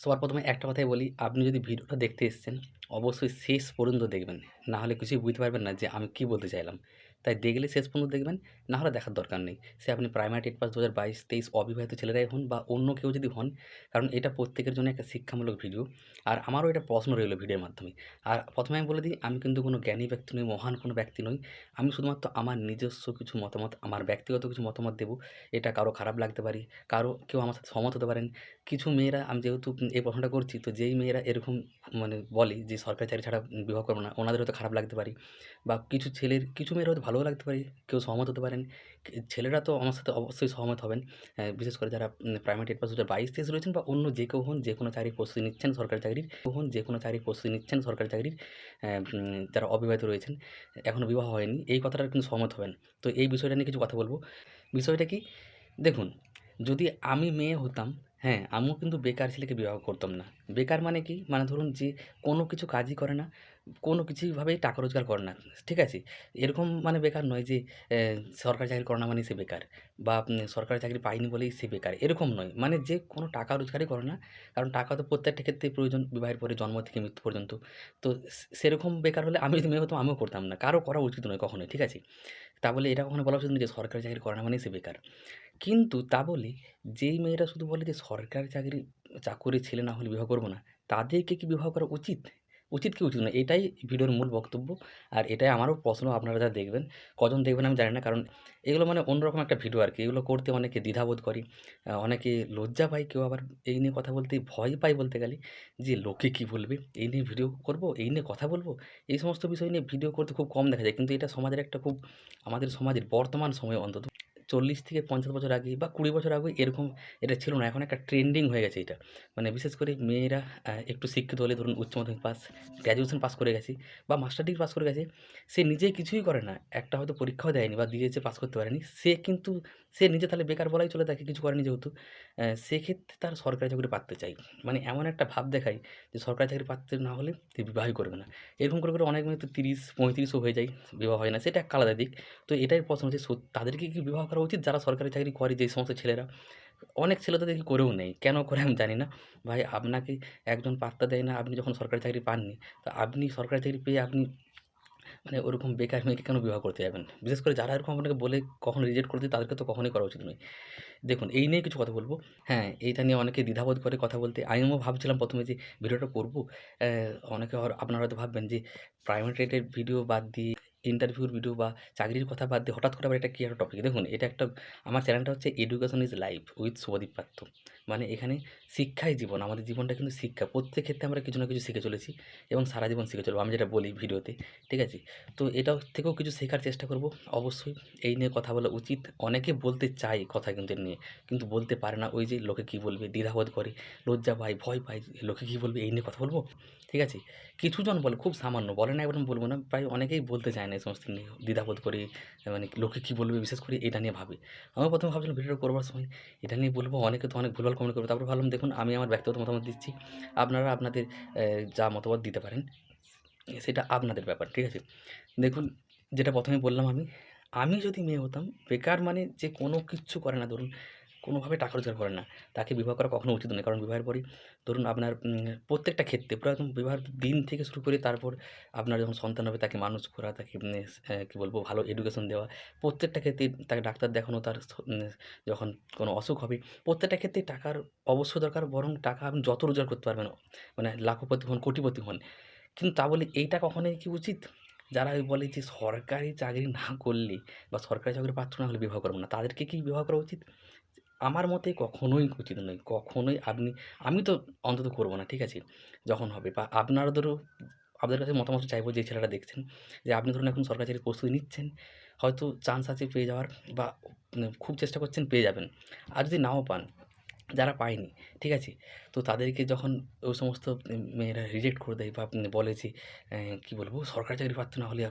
সবার প্রথমে একটা কথাই বলি, আপনি যদি ভিডিওটা দেখতে এসছেন, অবশ্যই শেষ পর্যন্ত দেখবেন। না হলে কিছুই বুঝতে পারবেন না যে আমি কি বলতে চাইলাম। তাই দেখলে শেষ পর্যন্ত দেখবেন না হলে দেখার দরকার নেই। সে আপনি প্রাইমারি টেট পাস দু হাজার বাইশ, তেইশ অবিবাহিত ছেলেরাই হন বা অন্য কেউ যদি হন, কারণ এটা প্রত্যেকের জন্য একটা শিক্ষামূলক ভিডিও আর আমারও এটা প্রশ্ন রইল ভিডিওর মাধ্যমে। আর প্রথমে আমি বলে দিই, আমি কিন্তু কোনো জ্ঞানী ব্যক্তি নই, মহান কোনো ব্যক্তি নই। আমি শুধুমাত্র আমার নিজস্ব কিছু মতামত, আমার ব্যক্তিগত কিছু মতামত দেবো। এটা কারও খারাপ লাগতে পারে, কারও কেউ আমার সাথে সহমত হতে পারেন। কিছু মেয়েরা, আমি যেহেতু এই প্রশ্নটা করছি, তো যেই মেয়েরা এরকম মানে বলে যে সরকারি চাকরি ছাড়া বিবাহ করব না ওনাদের হয়তো খারাপ লাগতে পারে। বা কিছু ছেলের, কিছু মেয়ের হয়তো ভালোও লাগতে পারে, কেউ সহমত হতে পারেন। ছেলেরা তো আমার সাথে অবশ্যই সহমত হবেন। বিশেষ করে যারা প্রাইমারি টেট পাস দু হাজার বাইশ তেইশ রয়েছেন বা অন্য যে কেউ হন, যে কোনো চাকরির প্রস্তুতি নিচ্ছেন সরকারি চাকরির হন, যে কোনো চাকরির প্রস্তুতি নিচ্ছেন সরকারি চাকরির যারা অবিবাহিত রয়েছেন এখনও বিবাহ হয়নি, এই কথাটা কিন্তু সহমত হবেন। তো এই বিষয়টা নিয়ে কিছু কথা বলব। বিষয়টা কি? দেখুন, যদি আমি মেয়ে হতাম হ্যাঁ আমিও কিন্তু বেকার ছেলেকে বিবাহ করতাম না। বেকার মানে কি? মানে ধরুন যে কোনো কিছু কাজই করে না কোনো কিছুভাবেই টাকা রোজগার করে না, ঠিক আছে? এরকম মানে বেকার নয় যে সরকারি চাকরি করে না মানে সে বেকার বা সরকারি চাকরি পায়নি বলেই সে বেকার, এরকম নয়। মানে যে কোনো টাকা রোজগারই করে না, কারণ টাকা তো প্রত্যেকটা ক্ষেত্রে প্রয়োজন, বিবাহের পরে, জন্ম থেকে মৃত্যু পর্যন্ত। তো সেরকম বেকার হলে আমি যদি মেয়ে হতাম আমিও করতাম না, কারও করা উচিত নয় কখনোই, ঠিক আছে? তা বলে এটা কখনো বলা উচিত নয় যে, সরকারি চাকরি করে না মানেই সে বেকার। কিন্তু তা বলে যেই মেয়েরা শুধু বলে যে, সরকারি চাকরি চাকরি ছেলে না হলে বিবাহ করব না, তাদেরকে কি বিবাহ করা উচিত? উচিত কি উচিত না এটাই ভিডিওর মূল বক্তব্য। আর এটাই আমারও প্রশ্ন, আপনারা যা দেখবেন, কজন দেখবেন আমি জানি না, কারণ এগুলো মানে অন্যরকম একটা ভিডিও আর কি। এগুলো করতে অনেকে দ্বিধাবোধ করি অনেকে লজ্জা পায়, কেউ আবার এই নিয়ে কথা বলতে, ভয় পায় বলতে গেলে, যে লোকে কি বলবে, এই নিয়ে ভিডিও করব, এই নিয়ে কথা বলব, এই সমস্ত বিষয় নিয়ে ভিডিও করতে খুব কম দেখা যায়। কিন্তু এটা সমাজের একটা খুব, আমাদের সমাজের বর্তমান সময়ে অন্তত চল্লিশ থেকে পঞ্চাশ বছর আগে বা কুড়ি বছর আগে এরকম এটা ছিল না। এখন একটা ট্রেন্ডিং হয়ে গেছে এটা। মানে বিশেষ করে মেয়েরা একটু শিক্ষিত হলে ধরুন উচ্চ মাধ্যমিক পাস গ্র্যাজুয়েশন পাস করে গেছে বা মাস্টার ডিগ্রি পাস করে গেছে, সে নিজে কিছুই করে না। একটা হয়তো পরীক্ষাও দেয়নি বা দিয়েছে পাস করতে পারেনি। সে কিন্তু সে নিজে তাহলে বেকার বলাই চলে তাকে কিছু করেনি যেহেতু। সেক্ষেত্রে তার সরকারি চাকরি পাচ্ছে চাই। মানে এমন একটা ভাব দেখায় যে সরকারি চাকরি পাচ্ছে না হলে সে বিবাহই করবে না। এরকম করে করে অনেক মেয়ে তো তিরিশ, পঁয়ত্রিশও হয়ে যায়, বিবাহ হয় না। সেটা এক আলাদা দিক। তো এটাই প্রশ্ন সত- তাদেরকে কি বিবাহ করা উচিত? যারা সরকারি চাকরি করে যে সমস্ত ছেলেরা। অনেক ছেলে তো দেখি করেও নেই। কেন করে আমি জানি না। ভাই, আপনাকে একজন পাত্তা দেয় না, আপনি যখন সরকারি চাকরি পাননি, তো আপনি সরকারি চাকরি পেয়ে আপনি মানে ওরকম বেকার মেয়েকে কেন বিবাহ করতে যাবেন? বিশেষ করে যারা এরকম আপনাকে বলে কখনো রিজেক্ট করতে তাদেরকে তো কখনোই করা উচিত নয়। দেখুন, এই নিয়ে কিছু কথা বলব। হ্যাঁ এইটা নিয়ে অনেকে দ্বিধাবোধ করে কথা বলতে। আমিও ভাবছিলাম প্রথমে যে ভিডিওটা করব অনেকে আপনারা হয়তো ভাববেন যে প্রাইমারি রেটের ভিডিও বাদ দিয়ে ইন্টারভিউর ভিডিও বা চাকরির কথা বাদ দিয়ে হঠাৎ করে আবার এটা কী একটা টপিক দেখুন, এটা একটা, আমার চ্যানেলটা হচ্ছে education is life with Shubhadeep Patra মানে এখানে শিক্ষাই জীবন, আমাদের জীবনটা কিন্তু শিক্ষা। প্রত্যেক ক্ষেত্রে আমরা কিছু না কিছু শিখে চলেছি এবং সারা জীবন শিখে চলবো। আমি যেটা বলি ভিডিওতে, ঠিক আছে? তো এটা থেকেও কিছু শেখার চেষ্টা করব। অবশ্যই এই নিয়ে কথা বলা উচিত। অনেকে বলতে চায় কথা কিন্তু নিয়ে, কিন্তু বলতে পারে না। ওই যে লোকে কী বলবে? দ্বিধাবোধ করে। লজ্জা পায়, ভয় পায়, লোকে কী বলবে? এই নিয়ে কথা বলব? ঠিক আছে? কিছুজন বলে, খুব সামান্য, বলে না একবার বলব না, প্রায় অনেকেই বলতে চায় না এই সমস্ত নিয়ে, দ্বিধাবোধ করে মানে লোকে কী বলবে, বিশেষ করে এটা নিয়ে ভাবে। আমি প্রথমে ভাবছিলাম ভিডিও করবার সময় এটা নিয়ে বলব, অনেকে তো অনেক ভুলভাল কমেন্ট করবে, তারপর ভাবলাম দেখুন আমি আমার ব্যক্তিগত মতামত দিচ্ছি, আপনারা আপনাদের যা মতামত দিতে পারেন, সেটা আপনাদের ব্যাপার, ঠিক আছে? দেখুন, যেটা প্রথমে বললাম আমি আমি যদি মেয়ে হতাম, বেকার মানে যে কোনো কিচ্ছু করে না, ধরুন কোনোভাবে টাকা রোজগার করে না। তাকে বিবাহ করা কখনো উচিত নয়। কারণ বিবাহের পরই ধরুন আপনার প্রত্যেকটা ক্ষেত্রে পুরো একদম বিবাহের দিন থেকে শুরু করে তারপর আপনার যখন সন্তান হবে তাকে মানুষ করা, তাকে কী বলব, ভালো এডুকেশন দেওয়া। প্রত্যেকটা ক্ষেত্রে তাকে ডাক্তার দেখানো, তার যখন কোনো অসুখ হবে, প্রত্যেকটা ক্ষেত্রে টাকার অবশ্যই দরকার, বরং টাকা আপনি যত রোজগার করতে পারবেন মানে লাখপতি হন, কোটিপতি হন। কিন্তু তা বলে এইটা কখনোই কি উচিত? যারা বলে যে সরকারি চাকরি না করলে বা সরকারি চাকরির পাত্র না হলে বিবাহ করব না, তাদেরকে কি বিবাহ করা উচিত? আমার মতে কখনোই উচিত নয়, কখনোই আপনি, আমি তো অন্তত করব না, ঠিক আছে? যখন হবে বা আপনাদেরও আপনাদের কাছে মতামত চাইব যে ছেলেটা দেখছেন, যে আপনি ধরুন এখন সরকার চাকরি প্রস্তুতি নিচ্ছেন, হয়তো চান্স আছে পেয়ে যাওয়ার বা খুব চেষ্টা করছেন পেয়ে যাবেন। আর যদি নাও পান যারা পায়নি, ঠিক আছে? তো তাদেরকে যখন ওই সমস্ত মেয়েরা রিজেক্ট করে দেয় বা বলে যে কী বলব? সরকারি চাকরি পাত্র না হলে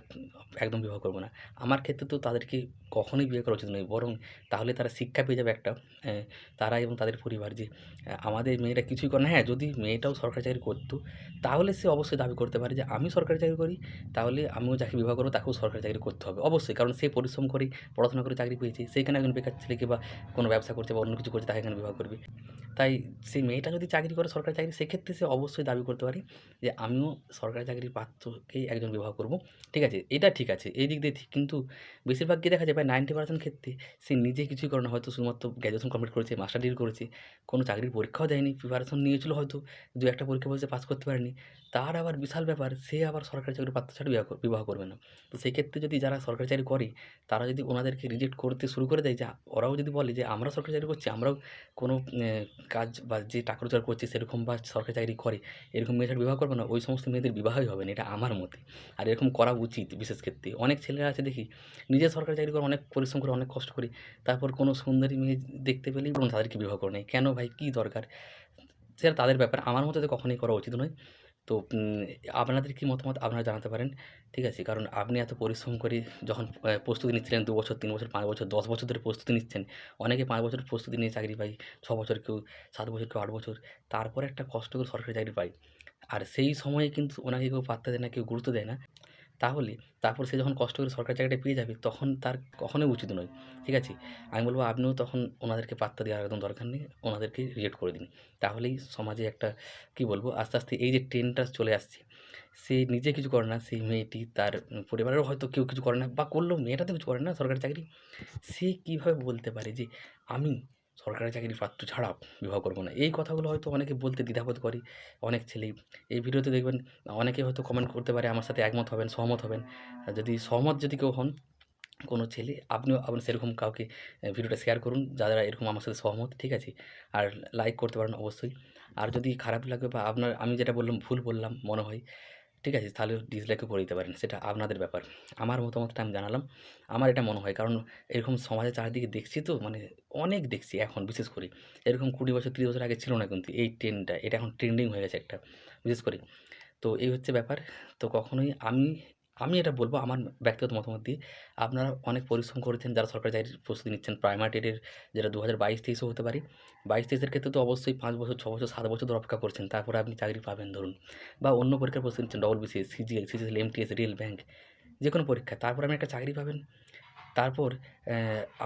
একদম বিবাহ করব না। আমার ক্ষেত্রে তো তাদেরকে কখনোই বিয়ে করা উচিত নয়। বরং তাহলে তারা শিক্ষা পেয়ে যাবে একটা তারা এবং তাদের পরিবার যে আমাদের মেয়েরা কিছুই করে না। হ্যাঁ যদি মেয়েটাও সরকারি চাকরি করতো, তাহলে সে অবশ্যই দাবি করতে পারে যে, আমি সরকারি চাকরি করি, তাহলে আমিও যাকে বিবাহ করব তাকেও সরকারি চাকরি করতে হবে। অবশ্যই, কারণ সে পরিশ্রম করে, পড়াশোনা করে চাকরি পেয়েছে। সেইখানে একজন বেকার ছেলেকে বা কোনো ব্যবসা করছে বা অন্য কিছু করছে, তাকে এখানে বিবাহ করবে। তাই সেই মেয়েটা যদি চাকরি করে সরকারি চাকরি, সেক্ষেত্রে সে অবশ্যই দাবি করতে পারে যে, আমিও সরকারি চাকরির পাত্রকেই একজন বিবাহ করব। ঠিক আছে, এটা ঠিক আছে, এই দিক দিয়ে ঠিক, কিন্তু বেশিরভাগ কি দেখা যায় প্রায় নাইনটি পার্সেন্ট ক্ষেত্রে সে নিজে কিছুই করে না। হয়তো শুধুমাত্র গ্র্যাজুয়েশন কমপ্লিট করেছে মাস্টার ডিগ্রি করেছে, কোনো চাকরির পরীক্ষাও দেয়নি প্রিপারেশন নিয়েছিল হয়তো, দু একটা পরীক্ষা বসে পাস করতে পারেনি। তার আবার বিশাল ব্যাপার, সে আবার সরকারি চাকরির পাত্র ছাড়া বিবাহ করবে না। তো সেক্ষেত্রে যদি যারা সরকারি চাকরি করে, তারা যদি ওনাদেরকে রিজেক্ট করতে শুরু করে দেয়, যে ওরাও যদি বলে যে, আমরা সরকারি চাকরি করছি, আমরাও কোনো কাজ বা যে টাকা রোজগার করছে সেরকম বা সরকারি চাকরি করে, এরকম মেয়েদের বিবাহ করবে না, ওই সমস্ত মেয়েদের বিবাহই হবে না, এটা আমার মতে। আর এরকম করা উচিত বিশেষ ক্ষেত্রে। অনেক ছেলেরা আছে দেখি নিজে সরকারি চাকরি করে অনেক পরিশ্রম করে, অনেক কষ্ট করে, তারপর কোনো সুন্দরী মেয়ে দেখতে পেলেই তাদেরকে বিবাহ করে নেয়। কেন ভাই? কী দরকার? সেটা তাদের ব্যাপার। আমার মতে তো কখনোই করা উচিত নয়। তো আপনাদের কি মতামত আপনারা জানাতে পারেন? ঠিক আছে, কারণ আপনি এত পরিশ্রম করে যখন প্রস্তুতি নিচ্ছিলেন দু বছর, তিন বছর, পাঁচ বছর, দশ বছর ধরে প্রস্তুতি নিচ্ছেন, অনেকে পাঁচ বছর প্রস্তুতি নিয়ে চাকরি পাই ছ বছর কেউ, সাত বছর কেউ, আট বছর, তারপরে একটা কষ্ট করে সরকারি চাকরি পাই আর সেই সময়ে কিন্তু ওনাকে কেউ পাত্তা দেয় না, কেউ গুরুত্ব দেয় না। তাহলে তারপর সে যখন কষ্ট করে সরকারি চাকরিটা পেয়ে যাবে, তখন তার কখনোই উচিত নয়। ঠিক আছে? আমি বলব আপনিও তখন ওনাদেরকে পাত্তা দেওয়ার একদম দরকার নেই, ওনাদেরকে রিজেক্ট করে দিন। তাহলেই সমাজে একটা, কি বলব, আস্তে আস্তে এই যে ট্রেনটা চলে আসছে, সে নিজে কিছু করে না, সেই মেয়েটি তার পরিবারেরও হয়তো কেউ কিছু করে না, বা করলেও মেয়েটা তো কিছু করে না সরকারি চাকরি। সে কীভাবে বলতে পারে যে, আমি সরকারি চাকরির পাত্র ছাড়া বিবাহ করব না। এই কথাগুলো হয়তো অনেকে বলতে দ্বিধাবোধ করি, অনেক ছেলেই। এই ভিডিওতে দেখবেন, অনেকে হয়তো কমেন্ট করতে পারে, আমার সাথে একমত হবেন, সহমত হবেন। যদি সহমত যদি কেউ হন, কোনো ছেলে, আপনিও, আপনি সেরকম কাউকে ভিডিওটা শেয়ার করুন, যারা এরকম আমার সাথে সহমত, ঠিক আছে? আর লাইক করতে পারেন অবশ্যই। আর যদি খারাপ লাগে বা আপনার, আমি যেটা বললাম, ভুল বললাম, মনে হয় ঠিক আছে? তাহলে ডিসলাইকও করে দিতে পারেন, সেটা আপনাদের ব্যাপার। আমার মতামতটা আমি জানালাম। আমার এটা মনে হয়, কারণ এরকম সমাজে চারিদিকে দেখছি তো মানে অনেক দেখছি এখন, বিশেষ করে। এরকম কুড়ি বছর, তিরিশ বছর আগে ছিল না কিন্তু এই ট্রেনটা এটা এখন ট্রেন্ডিং হয়ে গেছে একটা, বিশেষ করে। তো এই হচ্ছে ব্যাপার। তো কখনোই আমি আমি এটা বলব আমার ব্যক্তিগত মতামত দিয়ে। আপনারা অনেক পরিশ্রম করেছেন, যারা সরকারি চাকরির প্রস্তুতি নিচ্ছেন প্রাইমারি টেটের যেটা দু হাজার বাইশ তেইশও হতে পারে। বাইশ তেইশের ক্ষেত্রে তো অবশ্যই পাঁচ বছর, ছ বছর, সাত বছর অপেক্ষা করছেন, তারপরে আপনি চাকরি পাবেন ধরুন। বা অন্য পরীক্ষার প্রস্তুতি নিচ্ছেন double BCS CGL CGL MTS real bank যে কোনো পরীক্ষা, তারপর আপনি একটা চাকরি পাবেন। তারপর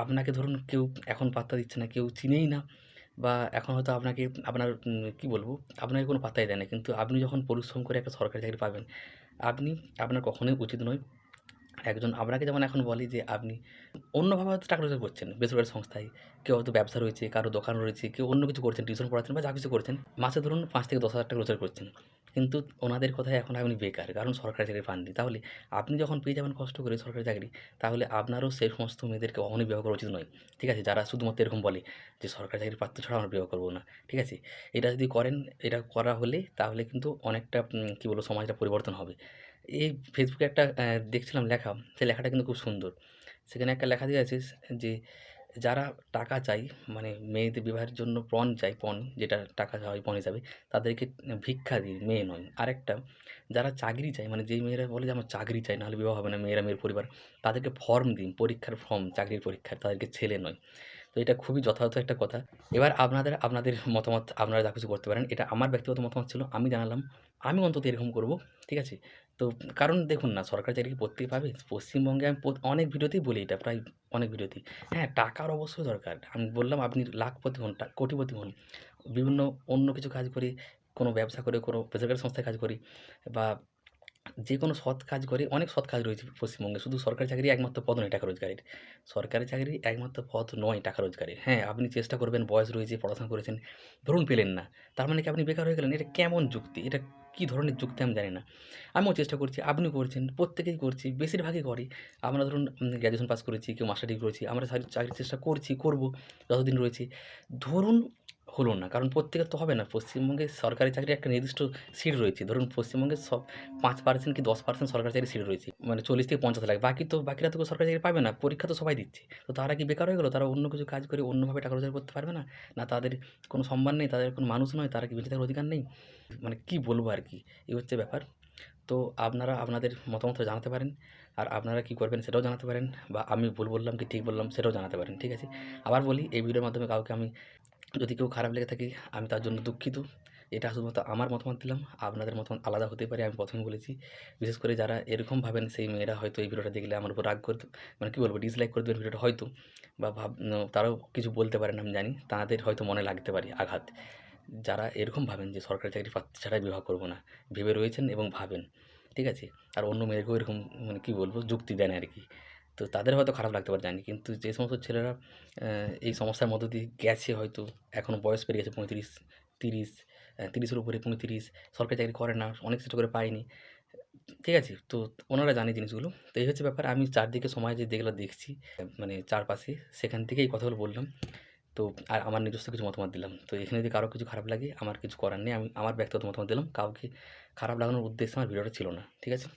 আপনাকে ধরুন কেউ এখন পাত্তা দিচ্ছে না, কেউ চিনেই না, বা এখন হয়তো আপনাকে, আপনার কি বলব, আপনাকে কোনো পাত্তাই দেয় না। কিন্তু আপনি যখন পরিশ্রম করে একটা সরকারি চাকরি পাবেন আপনি আপনার কখনোই উচিত নয়। একজন আপনাকে যেমন এখন বলি যে আপনি অন্যভাবে হয়তো টাকা রোজগার করছেন, বেসরকারি সংস্থায়, কেউ হয়তো ব্যবসা রয়েছে, কারও দোকান রয়েছে, কেউ অন্য কিছু করছেন, টিউশন পড়াচ্ছেন বা যা কিছু করছেন। মাসে ধরুন পাঁচ থেকে দশ হাজার টাকা রোজগার করছেন। কিন্তু ওনাদের কথায় এখন আপনি বেকার, কারণ সরকারি চাকরি পাননি। তাহলে আপনি যখন পেয়ে যাবেন কষ্ট করে সরকারি চাকরি, তাহলে আপনারও সেই সমস্ত মেয়েদেরকে কখনোই বিবাহ করা উচিত নয়। ঠিক আছে, যারা শুধুমাত্র এরকম বলে যে সরকারি চাকরির পাত্র ছাড়া আমরা বিবাহ করব না, ঠিক আছে? এটা যদি করেন, এটা করা হলে তাহলে কিন্তু অনেকটা কী বলব, সমাজটা পরিবর্তন হবে। এই ফেসবুকে একটা দেখছিলাম লেখা সেই লেখাটা কিন্তু খুব সুন্দর। সেখানে একটা লেখা দিয়ে আছে যে যারা টাকা চাই মানে মেয়েদের বিবাহের জন্য পণ চাই, পণ যেটা টাকা হয়, পণ হিসাবে, তাদেরকে ভিক্ষা দিই, মেয়ে নয়। আরেকটা, যারা চাকরি চায় মানে যেই মেয়েরা বলে যে আমার চাকরি চাই, নাহলে বিবাহ হবে না, মেয়েরা, মেয়ের পরিবার তাদেরকে ফর্ম দিন পরীক্ষার ফর্ম চাকরির পরীক্ষার, তাদেরকে ছেলে নয়। তো এটা খুবই যথাযথ একটা কথা। এবার আপনাদের আপনাদের মতামত, আপনারা যা কিছু করতে পারেন, এটা আমার ব্যক্তিগত মতামত ছিল, আমি জানালাম, আমি অন্তত এরকম করব, ঠিক আছে? তো কারণ দেখুন না, সরকারি চাকরি প্রত্যেকে পাবে? পশ্চিমবঙ্গে আমি অনেক ভিডিওতেই বলি এটা, প্রায় অনেক ভিডিওতেই। হ্যাঁ টাকার অবশ্যই দরকার। আমি বললাম আপনি লাখপতি হন কোটিপতি হন। বিভিন্ন অন্য কিছু কাজ করি, কোনো ব্যবসা করে, কোনো বেসরকারি সংস্থায় কাজ করি বা যে কোনো সৎ কাজ করে, অনেক সৎ কাজ রয়েছে পশ্চিমবঙ্গে। শুধু সরকারি চাকরি একমাত্র পদ নয়, টাকা রোজগারের। সরকারি চাকরি একমাত্র পথ নয়, টাকা রোজগারের। হ্যাঁ আপনি চেষ্টা করবেন, বয়স রয়েছে, পড়াশোনা করেছেন, ধরুন পেলেন না। তার মানে কি আপনি বেকার হয়ে গেলেন? এটা কেমন যুক্তি? এটা কী ধরনের যুক্তি আমি জানি না। আমিও চেষ্টা করছি, আপনিও করছেন, প্রত্যেকেই করছি, বেশিরভাগই করি। আমরা ধরুন গ্র্যাজুয়েশন পাস করেছি, কেউ মাস্টার ডিগ্রি করেছি, আমরা চাকরির চেষ্টা করছি, করব, যতদিন রয়েছি। ধরুন হলো না। কারণ প্রত্যেকের তো হবে না। পশ্চিমবঙ্গে সরকারি চাকরির একটা নির্দিষ্ট সিট রয়েছে। ধরুন পশ্চিমবঙ্গে সব পাঁচ পার্সেন্ট কি দশ পার্সেন্ট সরকারি চাকরি সিট রয়েছে। মানে চল্লিশ থেকে পঞ্চাশ লাখ। বাকি তো বাকিরা তো সরকারি চাকরি পাবে না। পরীক্ষা তো সবাই দিচ্ছে। তো তারা কি বেকার হয়ে গেলো? তারা অন্য কিছু কাজ করে অন্যভাবে টাকা রোজগার করতে পারবে না? না তাদের কোনো সম্মান নেই, তাদের কোনো মানুষ নয়, তারা কি বেঁচে থাকার অধিকার নেই? মানে কি বলব আর কি? এই হচ্ছে ব্যাপার। তো আপনারা আপনাদের মতামত জানাতে পারেন। আর আপনারা কি করবেন সেটাও জানাতে পারেন। বা আমি ভুল বললাম কি ঠিক বললাম সেটাও জানাতে পারেন। ঠিক আছে? আবার বলি, এই ভিডিওর মাধ্যমে কাউকে আমি যদি কেউ খারাপ লেগে থাকে, আমি তার জন্য দুঃখিত। এটা শুধুমাত্র আমার মতামত দিলাম। আপনাদের মতামত আলাদা হতে পারে, আমি প্রথমে বলেছি। বিশেষ করে যারা এরকম ভাবেন, সেই মেয়েরা হয়তো এই ভিডিওটা দেখলে আমার উপর রাগ করে মানে কী বলব ডিসলাইক করে দেবেন ভিডিওটা হয়তো, বা ভাব তারাও কিছু বলতে পারেন, আমি জানি। তাদের হয়তো মনে লাগতে পারে আঘাত। যারা এরকম ভাবেন যে সরকারি চাকরি প্রার্থী ছাড়াই বিবাহ করব না, ভেবে রয়েছেন এবং ভাবেন, ঠিক আছে? আর অন্য মেয়েদেরকেও এরকম মানে কী বলব, যুক্তি দেন আর কি। তো তাদের হয়তো খারাপ লাগতে পারে, জানি। কিন্তু যে সমস্ত ছেলেরা এই সমস্যার মধ্য দিয়ে গেছে হয়তো এখনও বয়স পেরিয়ে গেছে পঁয়ত্রিশ, তিরিশ তিরিশের উপরে পঁয়ত্রিশ, সরকারি চাকরি করে না, অনেক চেষ্টা করে পায়নি। ঠিক আছে, তো ওনারা জানে জিনিসগুলো। তো এই হচ্ছে ব্যাপার, আমি চারদিকে সময় যে যেগুলো দেখছি মানে চারপাশে, সেখান থেকে এই কথাগুলো বললাম। তো আর আমার নিজস্ব কিছু মতামত দিলাম। তো এখানে যদি কারও কিছু খারাপ লাগে, আমার কিছু করার নেই, আমি, আমার ব্যক্তিগত মতামত দিলাম। কাউকে খারাপ লাগানোর উদ্দেশ্যে আমার ভিডিওটা ছিল না। ঠিক আছে?